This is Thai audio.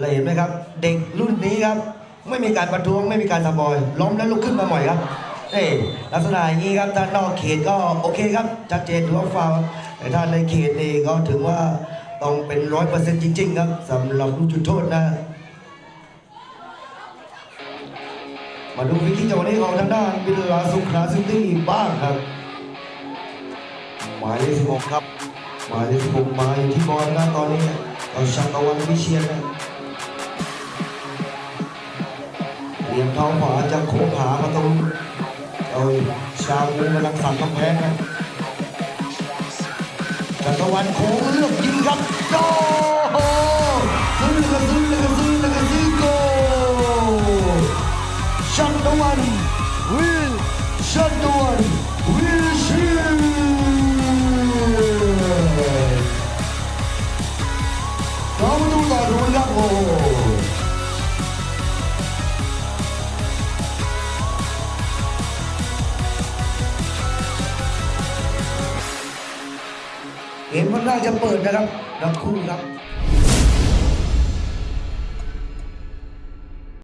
เลยเห็นไหมครับ เด็กรุ่นนี้ครับ ไม่มีการประท้วงไม่มีการทำบอย ล้มแล้วลุกขึ้นมาใหม่ครับเอ้ลักษณะอย่างนี้ครับถ้านอกเขตก็โอเคครับชัดเจนถือว่าฟาวแต่ถ้าในเขตนี่ก็ถือว่าต้องเป็นร้อยเปอร์เซ็นต์จริง ๆ ครับสำหรับลูกจุดโทษนะมาดูวิธีจังหวะนี้ของทางด้านวิลาสุขราซิตี้บ้างครับ หมายเลขสิบหกครับ หมายเลขสิบหกมาอยู่ที่บอลนะตอนนี้เอาชักตะวันวิเชียนนะ เหลี่ยมท้าขวาจะโค้งหาประตูเอาชาวมุงกำลังสั่นกำแพงนะจักรวาลโค้งเลือกยิงครับโอ้โหซื้อเลยซื้อเลยซื้อเลยซื้อโกชันตะวันวิลชันตะวันวิลชิ เกมวันน่าจะเปิดนะครับทั้งคู่ครับ